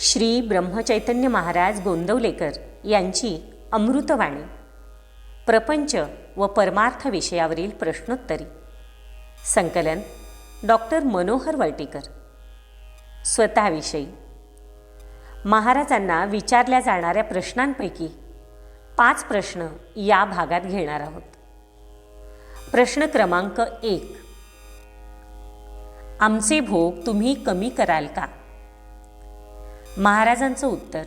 श्री ब्रह्मचैतन्य महाराज गोंदवलेकर यांची अमृतवाणी. प्रपंच व परमार्थ विषयावरील प्रश्नोत्तरी. संकलन डॉक्टर मनोहर वर्टीकर स्वतःविषयी. महाराजांना विचारल्या जाणाऱ्या प्रश्नांपैकी पाच प्रश्न या भागात घेणार आहोत. प्रश्न क्रमांक एक. आमचे भोग तुम्ही कमी कराल का? महाराजांचं उत्तर.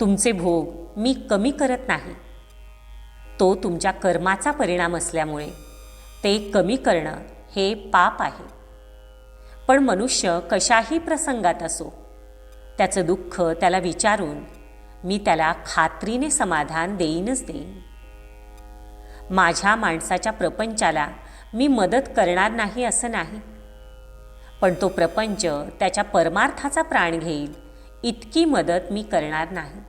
तुमचे भोग मी कमी करत नाही. तो तुमच्या कर्माचा परिणाम असल्यामुळे ते कमी करणं हे पाप आहे. पण मनुष्य कशाही प्रसंगात असो त्याचं दुःख त्याला विचारून मी त्याला खात्रीने समाधान देईनच देईन. माझ्या माणसाच्या प्रपंचाला मी मदत करणार नाही असं नाही. पण तो प्रपंच त्याच्या परमार्थाचा प्राण घेईल. इतकी मदत मी करणार नाही.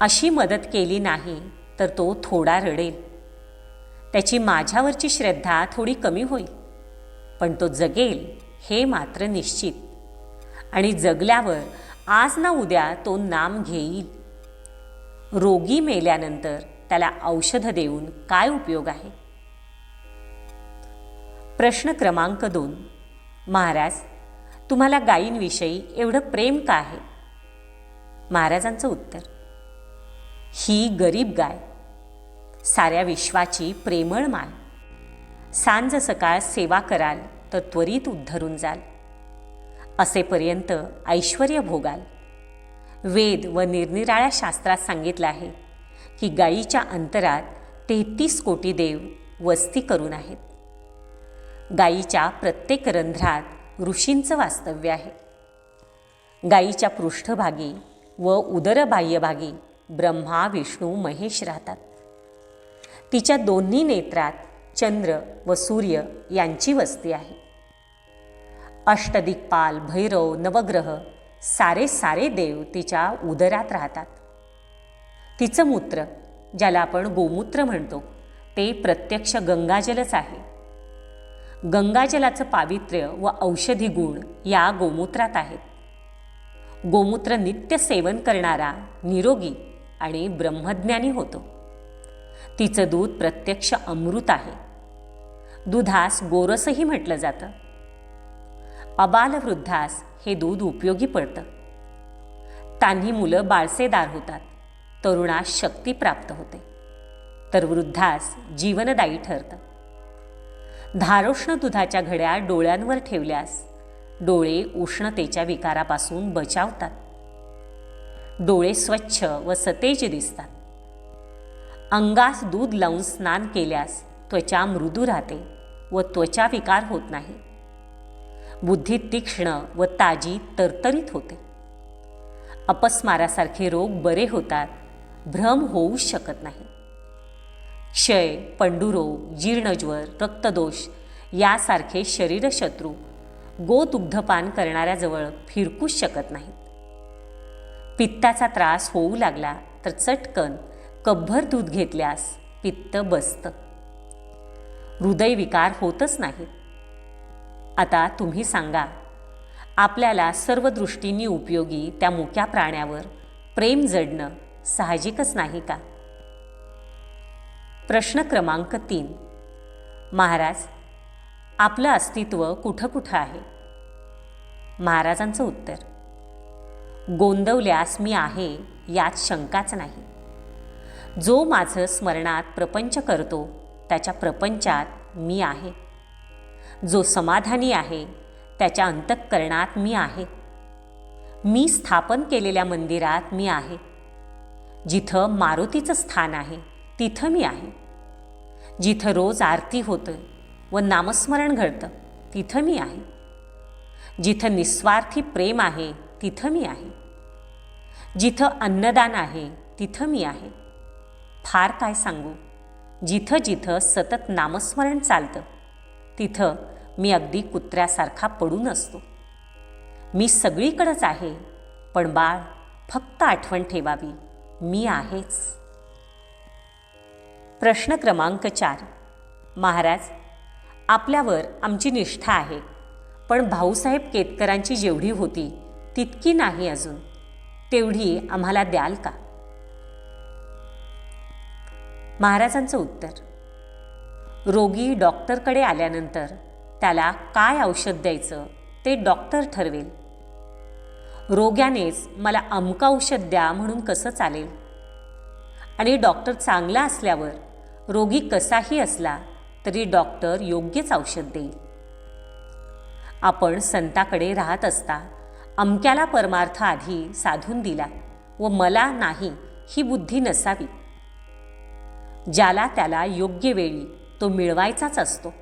अशी मदत केली नाही तर तो थोडा रडेल. त्याची माझ्यावरची श्रद्धा थोडी कमी होईल. पण तो जगेल हे मात्र निश्चित. आणि जगल्यावर आज ना उद्या तो नाम घेईल. रोगी मेल्यानंतर त्याला औषधं देऊन काय उपयोग आहे? प्रश्न क्रमांक दोन. महाराज तुम्हाला गायींविषयी एवढं प्रेम का आहे? महाराजांचं उत्तर ही गरीब गाय साऱ्या विश्वाची प्रेमळ माय. सांज सकाळ सेवा कराल तर त्वरित उद्धरून जाल. असेपर्यंत ऐश्वर भोगाल. वेद व निरनिराळ्या शास्त्रात सांगितलं आहे की गायीच्या अंतरात तेहतीस कोटी देव वस्ती करून आहेत. गायीच्या प्रत्येक रंध्रात ऋषींचं वास्तव्य आहे. गायीच्या पृष्ठभागी व उदरबाह्यभागी ब्रह्मा विष्णू महेश राहतात. तिच्या दोन्ही नेत्रात चंद्र व सूर्य यांची वस्ती आहे. अष्टदिक्पाल भैरव नवग्रह सारे सारे देव तिच्या उदरात राहतात. तिचं मूत्र ज्याला आपण गोमूत्र म्हणतो ते प्रत्यक्ष गंगाजलच आहे. गंगाजलाचं पावित्र्य व औषधी गुण या गोमूत्रात आहेत. गोमूत्र नित्य सेवन करणारा निरोगी आणि ब्रह्मज्ञानी होतो. तिचं दूध प्रत्यक्ष अमृत आहे. दुधास गोरसही म्हटलं जातं. अबालवृद्धास हे दूध उपयोगी पडतं. तान्ही मुलं बाळसेदार होतात. तरुणास शक्ती प्राप्त होते. तर वृद्धास जीवनदायी ठरतं. धारोष्ण दुधाच्या घड्या डोळ्यांवर ठेवल्यास डोळे उष्णतेच्या विकारापासून बचावतात. डोळे स्वच्छ व सतेज दिसतात. अंगास दूध लावून स्नान केल्यास त्वचा मृदू राहते व त्वचा विकार होत नाही. बुद्धी तीक्ष्ण व ताजी तरतरीत होते. अपस्मारासारखे रोग बरे होतात भ्रम होऊच शकत नाही. क्षय पंडुरोग जीर्णज्वर रक्तदोष यासारखे शरीरशत्रू गोदुग्धपान करणाऱ्याजवळ फिरकूच शकत नाहीत. पित्ताचा त्रास होऊ लागला तर चटकन कब्भर दूध घेतल्यास पित्त बसतं. हृदयविकार होतच नाहीत आता तुम्ही सांगा आपल्याला सर्व दृष्टींनी उपयोगी त्या मुक्या प्राण्यावर प्रेम जडणं साहजिकच नाही का? प्रश्न क्रमांक तीन. महाराज आपलं अस्तित्व कुठं कुठं आहे? महाराजांचं उत्तर. गोंदवल्यास मी आहे यात शंकाच नाही. जो माझं स्मरणात प्रपंच करतो त्याच्या प्रपंचात मी आहे. जो समाधानी आहे त्याच्या अंतःकरणात मी आहे. मी स्थापन केलेल्या मंदिरात मी आहे. जिथं मारुतीचं स्थान आहे तिथं मी आहे. जिथं रोज आरती होतं व नामस्मरण घडतं तिथं मी आहे. जिथं निस्वार्थी प्रेम आहे तिथं मी आहे. जिथं अन्नदान आहे तिथं मी आहे. फार काय सांगू? जिथं जिथं सतत नामस्मरण चालतं तिथं मी अगदी कुत्र्यासारखा पडून असतो. मी सगळीकडंच आहे पण बाळ फक्त आठवण ठेवावी मी आहेच. प्रश्न क्रमांक चार. महाराज आपल्यावर आमची निष्ठा आहे पण भाऊसाहेब केतकरांची जेवढी होती तितकी नाही अजून. तेवढी आम्हाला द्याल का? महाराजांचं उत्तर. रोगी डॉक्टरकडे आल्यानंतर त्याला काय औषध द्यायचं ते डॉक्टर ठरवेल. रोग्यानेच मला अमकं औषध द्या म्हणून कसं चालेल? आणि डॉक्टर चांगला असल्यावर रोगी कसाही असला तरी डॉक्टर योग्यच औषध देईल. आपण संताकडे राहत असता अमक्याला परमार्थ आधी साधून दिला व मला नाही ही बुद्धी नसावी. ज्याला त्याला योग्य वेळी तो मिळवायचाच असतो.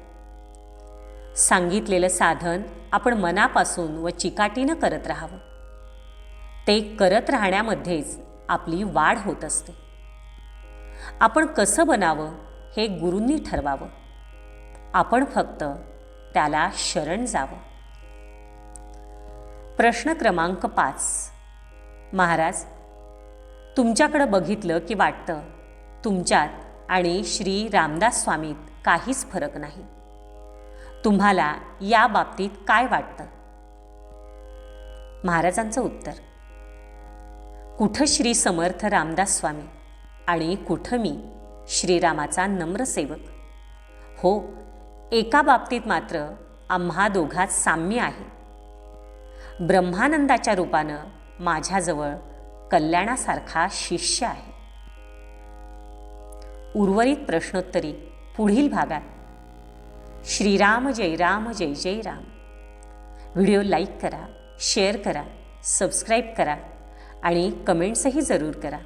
सांगितलेलं साधन आपण मनापासून व चिकाटीनं करत राहावं. ते करत राहण्यामध्येच आपली वाढ होत असते. आपण कसं बनावं हे गुरूंनी ठरवावं. आपण फक्त त्याला शरण जावं. प्रश्न क्रमांक पाच. महाराज तुमच्याकडं बघितलं की वाटतं तुमच्यात आणि श्री रामदास स्वामीत काहीच फरक नाही. तुम्हाला या बाबतीत काय वाटतं? महाराजांचं उत्तर. कुठं श्री समर्थ रामदास स्वामी? आणि कुठं मी श्रीरामाचा नम्र सेवक? हो एका बाबतीत मात्र आम्हा दोघात साम्य आहे. ब्रह्मानंदाच्या रूपानं माझ्याजवळ कल्याणासारखा शिष्य आहे. उर्वरित प्रश्नोत्तरी पुढील भागात. श्रीराम जय राम जय जय राम. व्हिडिओ लाईक करा शेअर करा सबस्क्राईब करा आणि कमेंट्सही जरूर करा.